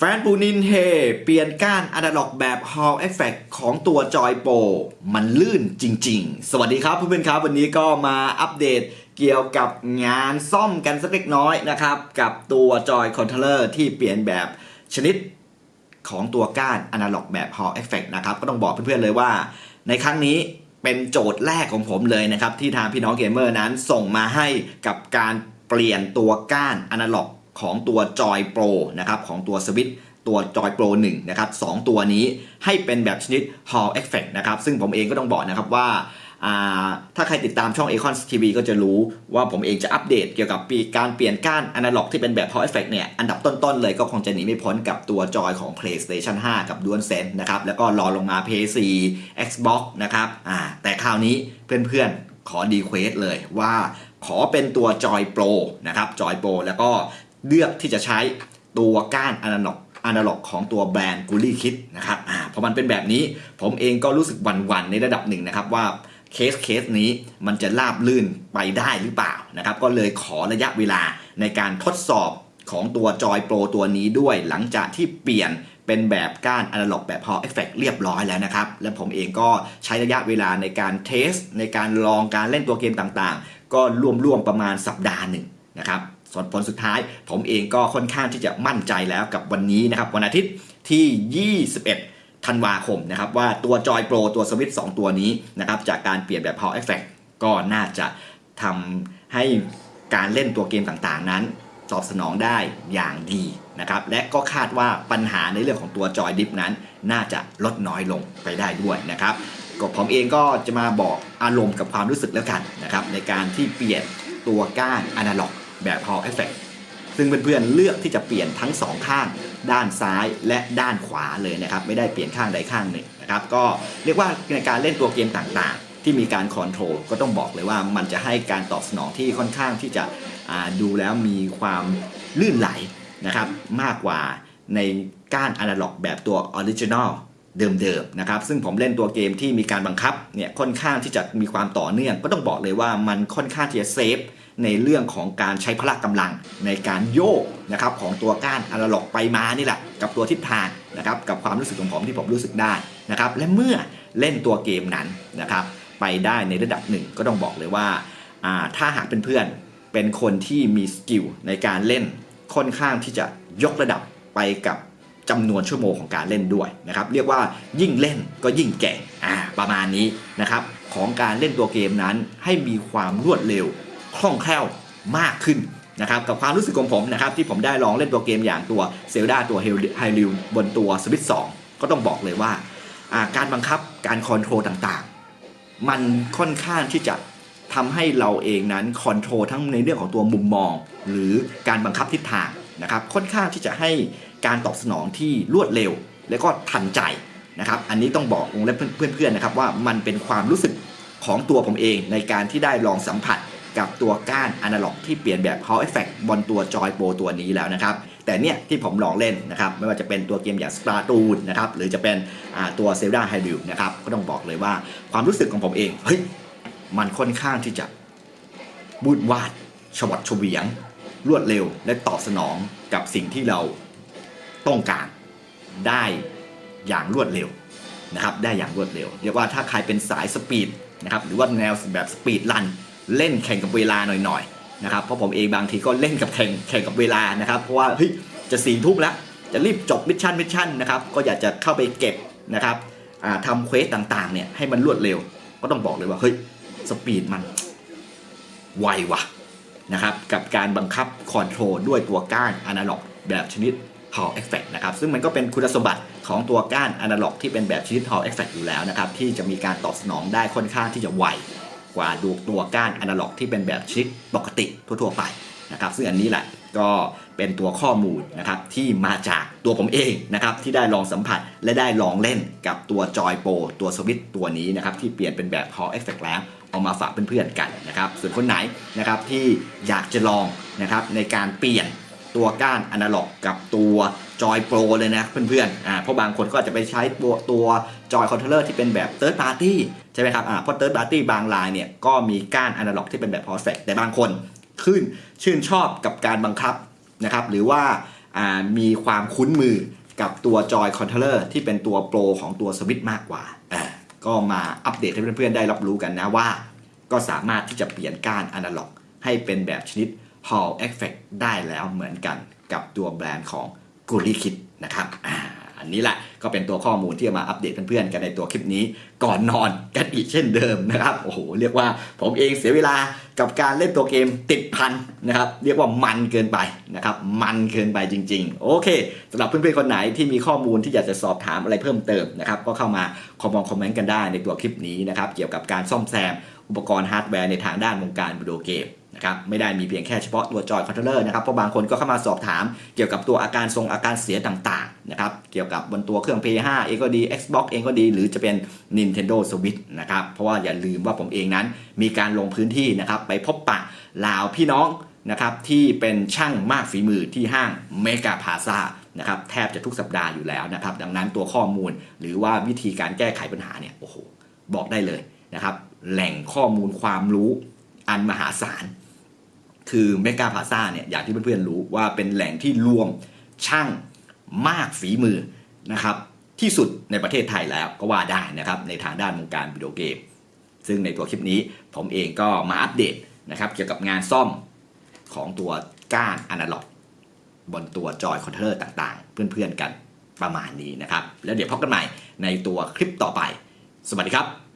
แฟนปูนินเฮเปลี่ยนก้านอะนาล็อกแบบ Hall Effect ของตัวจอยโปรมันลื่นจริง ๆ สวัสดีครับเพื่อนๆครับวันนี้ก็มาอัปเดตเกี่ยวกับงานซ่อมกันสักเล็กน้อยนะครับ กับตัวจอยคอนโทรลเลอร์ที่เปลี่ยนแบบชนิดของตัวก้านอนาล็อกแบบ Hall Effect นะครับ ก็ต้องบอกเพื่อนๆเลยว่า ในครั้งนี้เป็นโจทย์แรกของผมเลยนะครับ ที่ทางพี่น้องเกมเมอร์นั้นส่งมาให้กับการเปลี่ยนตัวก้านอนาล็อก ของตัวจอยโปรนะครับของตัวสวิตตัวจอยโปร1นะครับสองตัวนี้ให้เป็นแบบชนิด Hall Effect นะครับซึ่งผมเองก็ต้องบอกนะครับว่าถ้าใครติดตามช่อง Econ TV ก็จะรู้ว่าผมเองจะอัปเดตเกี่ยวกับปีการเปลี่ยนก้านอนาล็อกที่เป็นแบบ Power Effect เนี่ย อันดับต้น ๆ เลยก็คงจะหนีไม่พ้นกับตัวจอยของ PlayStation 5 กับ DualSense นะครับ แล้วก็รอลงมา PS4 Xbox นะครับแต่คราวนี้เพื่อนๆ ขอดีเควสเลยว่าขอเป็นตัวจอย Pro นะครับจอย Pro แล้วก็ เลือกที่จะใช้ตัวก้านอนาล็อกอนาล็อกของตัวแบรนด์กูลี่คิดนะครับอ่าพอมันเป็นแบบนี้ผมเองก็รู้สึกหวั่นๆในระดับหนึ่งนะครับว่าเคสเคสนี้มันจะราบลื่นไปได้หรือเปล่านะครับก็เลยขอระยะเวลาในการทดสอบของตัวจอยโปรตัวนี้ด้วยหลังจากที่เปลี่ยนเป็นแบบก้านอนาล็อกแบบ Hall Effect เรียบร้อยแล้วนะครับ และผมเองก็ใช้ระยะเวลาในการเทส ในการลองการเล่นตัวเกมต่างๆ ก็รวมๆประมาณสัปดาห์หนึ่งนะครับ ส่วนผลสุดท้าย ผมเองก็ค่อนข้างที่จะมั่นใจแล้วกับวันนี้นะครับวันอาทิตย์ที่ 21 ธันวาคมนะครับว่าตัวจอยโปรตัวสวิต2ตัวนี้นะครับจากการเปลี่ยนแบบ Power Effect ก็น่าจะทำให้การเล่นตัวเกมต่างๆนั้นตอบสนองได้อย่างดีนะครับและก็คาดว่าปัญหาในเรื่องของตัวจอยดิฟนั้น น่าจะลดน้อยลงไปได้ด้วยนะครับก็ผมเองก็จะมาบอกอารมณ์กับความรู้สึกแล้วกันนะครับในการที่เปลี่ยนตัวก้านอนาล็อก แบบ Hall Effect ซึ่งเพื่อนๆเลือกที่จะเปลี่ยนทั้งสองข้าง ด้านซ้ายและด้านขวาเลยนะครับ ไม่ได้เปลี่ยนข้างใดข้างหนึ่งนะครับ ก็เรียกว่าในการเล่นตัวเกมต่างๆ ที่มีการคอนโทรลก็ต้องบอกเลยว่ามันจะให้การตอบสนองที่ค่อนข้างที่จะดูแล้วมีความลื่นไหลนะครับมากกว่าในก้านอนาล็อกแบบตัวออริจินอล เดิมๆนะครับซึ่งผมเล่นตัวเกมที่มีการบังคับเนี่ยค่อนข้างที่จะมีความต่อเนื่อง ก็ต้องบอกเลยว่ามันค่อนข้างที่จะเซฟในเรื่องของการใช้พละกำลังในการโยกนะครับของตัวก้านอนาล็อกไปมานี่แหละกับตัวทิศทางนะครับกับความรู้สึกของผมที่ผมรู้สึกได้นะครับและเมื่อเล่นตัวเกมนั้นนะครับไปได้ในระดับหนึ่งก็ต้องบอกเลยว่าถ้าหากเป็นเพื่อนเป็นคนที่มีสกิลในการเล่นค่อนข้างที่จะยกระดับไปกับ จำนวนชั่วโมงของการเล่นด้วยนะครับเรียกว่ายิ่งเล่นก็ยิ่งแก่งอ่าประมาณนี้นะครับของการเล่นตัวเกมนั้นให้มีความรวดเร็วคล่องแคล่วมากขึ้นนะครับกับความรู้สึกของผมนะครับที่ผมได้ลองเล่นตัวเกมอย่างตัวเซลดาตัวไฮริวบนตัวสวิตสองก็ต้องบอกเลยว่าการบังคับการคอนโทรลต่างๆ มันค่อนข้างที่จะทำให้เราเองนั้นคอนโทรลทั้งในเรื่องของตัวมุมมอง หรือการบังคับทิศทางนะครับค่อนข้างที่จะให้ การตอบสนองที่รวดเร็ว และก็ทันใจนะครับ อันนี้ต้องบอกวงเล็บเพื่อนๆนะครับว่ามันเป็นความรู้สึกของตัวผมเองในการที่ได้ลองสัมผัสกับตัวก้านอนาล็อกที่เปลี่ยนแบบ Power Effect บนตัวจอยโปรตัวนี้แล้วนะครับ แต่เนี่ยที่ผมลองเล่นนะครับ ไม่ว่าจะเป็นตัวเกมอย่าง Splatoon นะครับ หรือจะเป็นตัว Zelda h y r u นะครับ ก็ต้องบอกเลยว่าความรู้สึกของผมเอง เฮ้ย มันค่อนข้างที่จะบูดวาดฉวัดเฉวียง รวดเร็ว และตอบสนองกับสิ่งที่เรา ต้องการได้อย่างรวดเร็วนะครับได้อย่างรวดเร็ว เรียกว่าถ้าใครเป็นสายสปีดนะครับหรือว่าแนวแบบสปีดรันเล่นแข่งกับเวลาหน่อยๆนะครับเพราะผมเองบางทีก็เล่นกับแข่งแข่งกับเวลานะครับเพราะว่าเฮ้ยจะสี่ทุ่มแล้วจะรีบจบมิชชั่นมิชชั่นนะครับก็อยากจะเข้าไปเก็บนะครับทำเควสต่างๆเนี่ยให้มันรวดเร็ว ก็ต้องบอกเลยว่าเฮ้ยสปีดมันไวว่ะนะครับกับการบังคับคอนโทรลด้วยตัวก้านอนาล็อกแบบชนิด Hall Effect นะครับซึ่งมันก็เป็นคุณสมบัติของตัวก้านอนาล็อกที่เป็นแบบชนิด Hall Effect อยู่แล้วนะครับที่จะมีการตอบสนองได้ค่อนข้างที่จะไวกว่าดูตัวก้านอนาล็อกที่เป็นแบบชนิดปกติทั่ว ๆ ไปนะครับซึ่งอันนี้แหละก็เป็นตัวข้อมูลนะครับที่มาจากตัวผมเองนะครับที่ได้ลองสัมผัสและได้ลองเล่นกับตัวจอยโปรตัวสวิตตัวนี้นะครับที่เปลี่ยนเป็นแบบ Hall Effect แล้วเอามาฝากเพื่อนๆกันนะครับส่วนคนไหนนะครับที่อยากจะลองนะครับในการเปลี่ยน ตัวก้านอนาล็อกกับตัวจอยโปรเลยนะเพื่อนๆอ่าเพราะบางคนก็อาจจะไปใช้ตัวตัวจอยคอนโทรลเลอร์ที่เป็นแบบ Third Party ใช่ไหมครับอ่าเพราะ Third Party บางรายเนี่ยก็มีก้านอนาล็อกที่เป็นแบบ Perfect แต่บางคนขึ้นชื่นชอบกับการบังคับนะครับหรือว่าอ่ามีความคุ้นมือกับตัวจอยคอนโทรลเลอร์ที่เป็นตัวโปรของตัวสวิตช์มากกว่าอ่าก็มาอัปเดตให้เพื่อนๆได้รับรู้กันนะว่า ก็สามารถที่จะเปลี่ยนก้านอนาล็อกให้เป็นแบบชนิด Hall Effect ได้แล้วเหมือนกันกับตัวแบรนด์ของ g o o d y Kit นะครับอันนี้แหละก็เป็นตัวข้อมูลที่จะมาอัปเดตเพื่อนๆกันในตัวคลิปนี้ ก่อนนอนกันอีกเช่นเดิมนะครับโอ้โหเรียกว่าผมเองเสียเวลากับการเล่นตัวเกมติดพันนะครับเรียกว่ามันเกินไปนะครับมันเกินไปจริง ๆ โอเคสำหรับเพื่อนๆคนไหนที่มีข้อมูลที่อยากจะสอบถามอะไรเพิ่มเติมนะครับก็เข้ามาคอมมงคอมเมนต์กันได้ในตัวคลิปนี้นะครับเกี่ยวกับการซ่อมแซม อุปกรณ์ฮาร์ดแวร์ในทางด้านวงการวิดีโอเกมนะครับไม่ได้มีเพียงแค่เฉพาะตัวจอยคอนโทรลเลอร์นะครับเพราะบางคนก็เข้ามาสอบถามเกี่ยวกับตัวอาการทรงอาการเสียต่างๆนะครับเกี่ยวกับบนตัวเครื่อง PS5 เองก็ดี Xbox เองก็ดี หรือจะเป็น Nintendo Switch นะครับเพราะว่าอย่าลืมว่าผมเองนั้น มีการลงพื้นที่นะครับไปพบปะลาวพี่น้องนะครับที่เป็นช่างมากฝีมือที่ห้างเมกาพาซานะครับแทบจะทุกสัปดาห์อยู่แล้วนะครับดังนั้นตัวข้อมูลหรือว่าวิธีการแก้ไขปัญหาเนี่ยโอ้โหบอกได้เลยนะครับ แหล่งข้อมูลความรู้อันมหาศาล คือเมกาพาซาเนี่ยอย่างที่เพื่อนๆรู้ว่าเป็นแหล่งที่รวมช่างมากฝีมือนะครับที่สุดในประเทศไทยแล้วก็ว่าได้นะครับในทางด้านวงการวิดีโอเกม ซึ่งในตัวคลิปนี้ผมเองก็มาอัปเดตนะครับเกี่ยวกับงานซ่อมของตัวก้านอนาล็อกบนตัวจอยคอนโทรลเลอร์ต่างๆ เพื่อนๆกันประมาณนี้นะครับ แล้วเดี๋ยวพบกันใหม่ในตัวคลิปต่อไป สวัสดีครับ